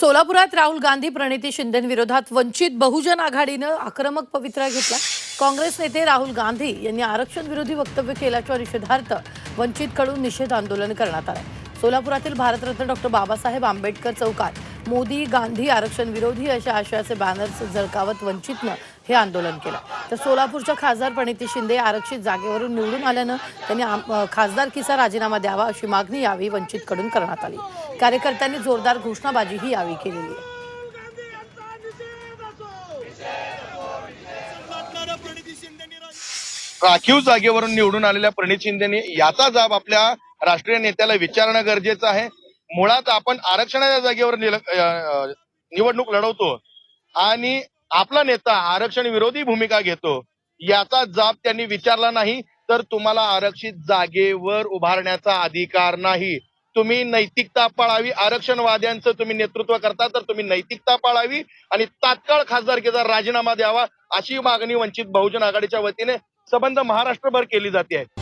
सोलापुरात राहुल गांधी प्रणिती शिंदेविरोधात वंचित बहुजन आघाडीनं आक्रमक पवित्रा घेतला. काँग्रेस नेते राहुल गांधी यांनी आरक्षण विरोधी वक्तव्य केल्याच्या निषेधार्थ वंचितकडून निषेध आंदोलन करण्यात आलं सोलापुरातील भारतरत्न डॉक्टर बाबासाहेब आंबेडकर चौकात मोदी गांधी आरक्षण विरोधी अशा आशयाचे बॅनर्स झळकावत वंचितनं हे आंदोलन केलं. तर सोलापूरच्या खासदार प्रणिती शिंदे आरक्षित जागेवरून निवडून आल्यानं त्यांनी खासदारकीचा राजीनामा द्यावा अशी मागणी यावेळी वंचितकडून करण्यात आली. कार्यकर्त्यांनी जोरदार घोषणाबाजीही यावेळी केलेली आहे. राखीव जागेवरून निवडून आलेल्या प्रणित शिंदेने याचा जाब आपल्या राष्ट्रीय नेत्याला विचारणं गरजेचं आहे. मुळात आपण आरक्षणाच्या जागेवर निवडणूक लढवतो आणि आपला नेता आरक्षण विरोधी भूमिका घेतो याचा जाब त्यांनी विचारला नाही तर तुम्हाला आरक्षित जागेवर उभारण्याचा अधिकार नाही. तुम्ही नैतिकता पाळावी आरक्षणवाद्यांचं तुम्ही नेतृत्व करता तर तुम्ही नैतिकता पाळावी आणि तात्काळ खासदारकीचा राजीनामा द्यावा अशी मागणी वंचित बहुजन आघाडीच्या वतीने संबंध महाराष्ट्रभर केली जाते. आहे